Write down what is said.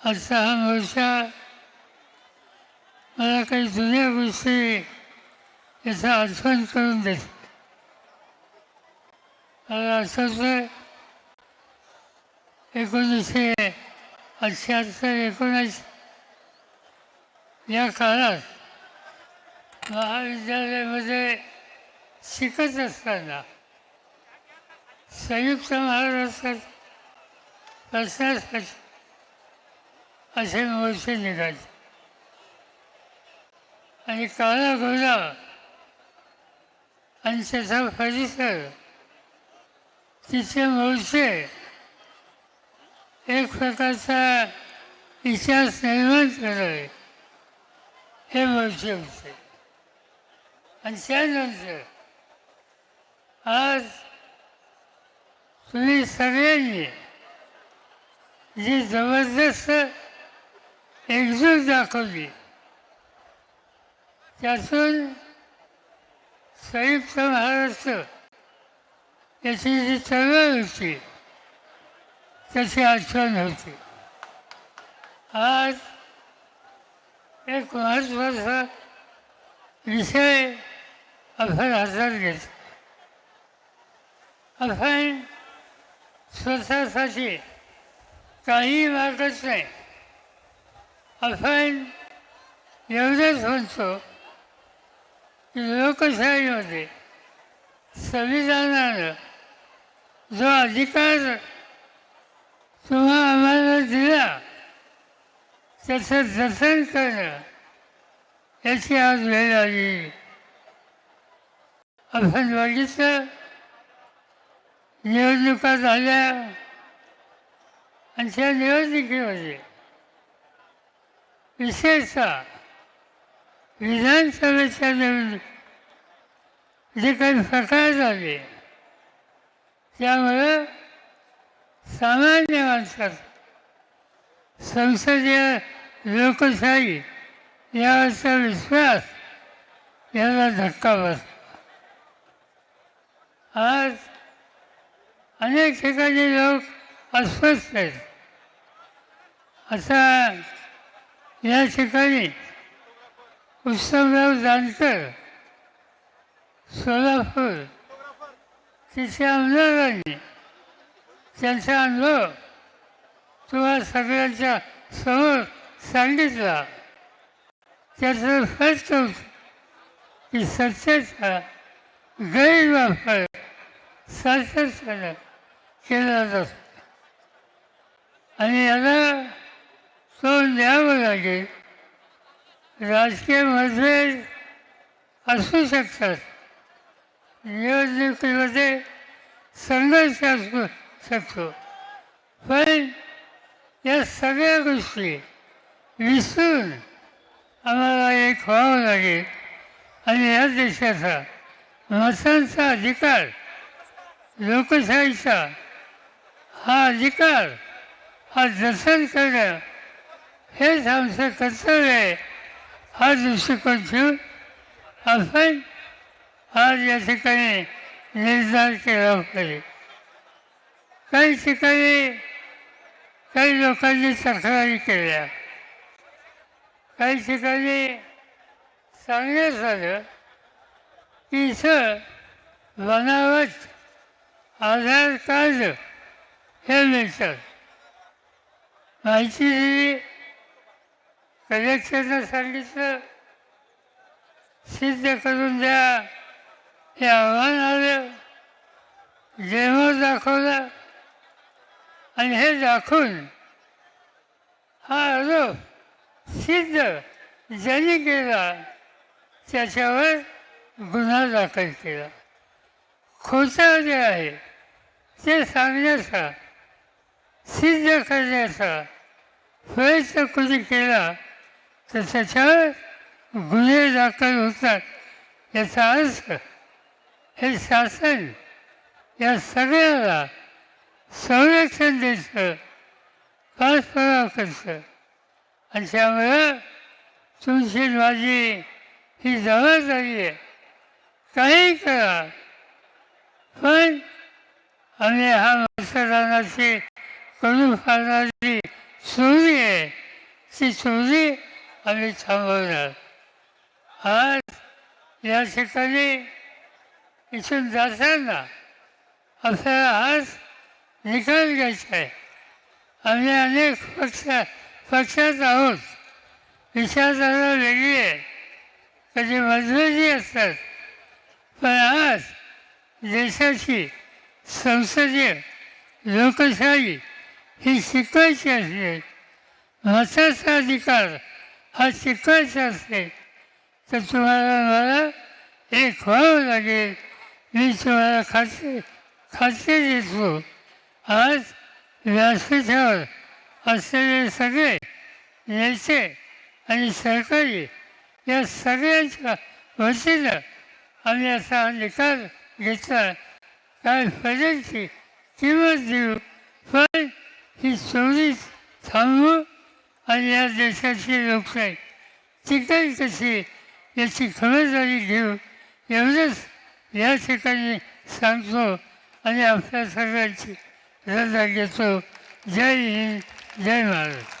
आजचा हा मोर्चा मला काही जुन्या गोष्टी याचा आठवण करून देते. मला आठवतं एकोणीसशे अठ्ठ्याहत्तर एकोणीस या काळात महाविद्यालयामध्ये शिकत असताना संयुक्त महाराष्ट्रात बसण्यासाठी असे मोर्चे निघायचे आणि काळा घोडा आणि त्याचा परिसर तिचे मोर्चे एक प्रकारचा इतिहास निर्माण करावे हे मोर्चे होते. आणि त्यानंतर आज तुम्ही सगळ्यांनी जी जबरदस्त एकजूट दाखवली. त्यातून संयुक्त महाराष्ट्र याची जी चळवळ होती. त्याची आठवण होती. आज एक महत्त्वाचा विषय आपण हातात घेतो आपण स्वतःसाठी काही मागत नाही. आपण एवढंच म्हणतो की लोकशाहीमध्ये संविधानानं जो अधिकार तुम्हा आम्हाला दिला त्याचं जतन करणं याची आज वेळ आली. आपण बघितलं निवडणुका झाल्या आणि त्या निवडणुकीमध्ये विशेषतः विधानसभेच्या नवीन जे काही प्रकार झाले त्यामुळं सामान्य माणसात संसदीय लोकशाही यावरचा विश्वास याला धक्का बसला. आज अनेक ठिकाणी लोक अस्वस्थ आहेत. असा या ठिकाणी उत्सवराव जानकर सोलापूर तिथे आमदारांनी त्यांचा अनुभव तुम्हा सगळ्यांच्या समोर सांगितला. त्याचं स्पष्ट होतं की सत्तेचा गैरवापर सातत्यानं केला जातो. आणि याला सोडून द्यावं लागेल राजकीय मतभेद असू शकतात. निवडणुकीमध्ये संघर्ष असू शकतो. पण या सगळ्या गोष्टी विसरून आम्हाला एक व्हावं लागेल. आणि या देशाचा मतांचा अधिकार लोकशाहीचा हा अधिकार हा जतन करणं हेच आमचं कर्तव्य आहे. हा दृष्टिकोन ठेवून आपण आज या ठिकाणी निर्धार केला पाहिजे. काही ठिकाणी काही लोकांनी तक्रारी केल्या. काही ठिकाणी सांगण्यात झालं की इथं बनावट आधार कार्ड हे मिळतात माहिती दिली कलेक्टरनं सांगितलं सिद्ध करून द्या. हे आव्हान आलं. जेव्हा दाखवला. आणि हे दाखवून हा आरोप सिद्ध ज्यांनी केला त्याच्यावर गुन्हा दाखल केला. खोटं जे आहे ते सांगण्याचा सिद्ध करण्याचा प्रयत्न कुणी केला तर त्याच्यावर गुन्हे दाखल होतात. याचा अर्थ हे शासन या सगळ्याला संरक्षण देतं पाठपुरावा करतं आणि त्यामुळं तुमची माझी ही जबाबदारी आहे. काही करा पण आम्ही हा मतदानाची करून फारणारी चोरी आहे. ती चोरी आम्ही थांबवणार. आज या ठिकाणी इथून जाताना आपल्याला आज निकाल घ्यायचा आहे. आम्ही अनेक पक्ष पक्षात आहोत. विचारधारा वेगळी आहे. कधी मजबूती असतात. पण आज देशाची संसदीय लोकशाही ही शिकवायची असते मताचा अधिकार हा शिकवायचं असेल तर तुम्हाला मला एक व्हावं लागेल. मी तुम्हाला खात्री खात्री देतो. आज व्यासपीठावर असलेले सगळे नेते आणि सरकारी या सगळ्यांच्या वतीनं आम्ही असा हा निकाल घेतला. काय फरकची किंमत देऊ? पण ही चोरी थांबवू आणि या देशाची लोकशाही. टिकेल कशी याची खबरदारी घेऊ एवढंच या ठिकाणी सांगतो आणि आपल्या सगळ्यांची रजा घेतो. जय हिंद जय महाराज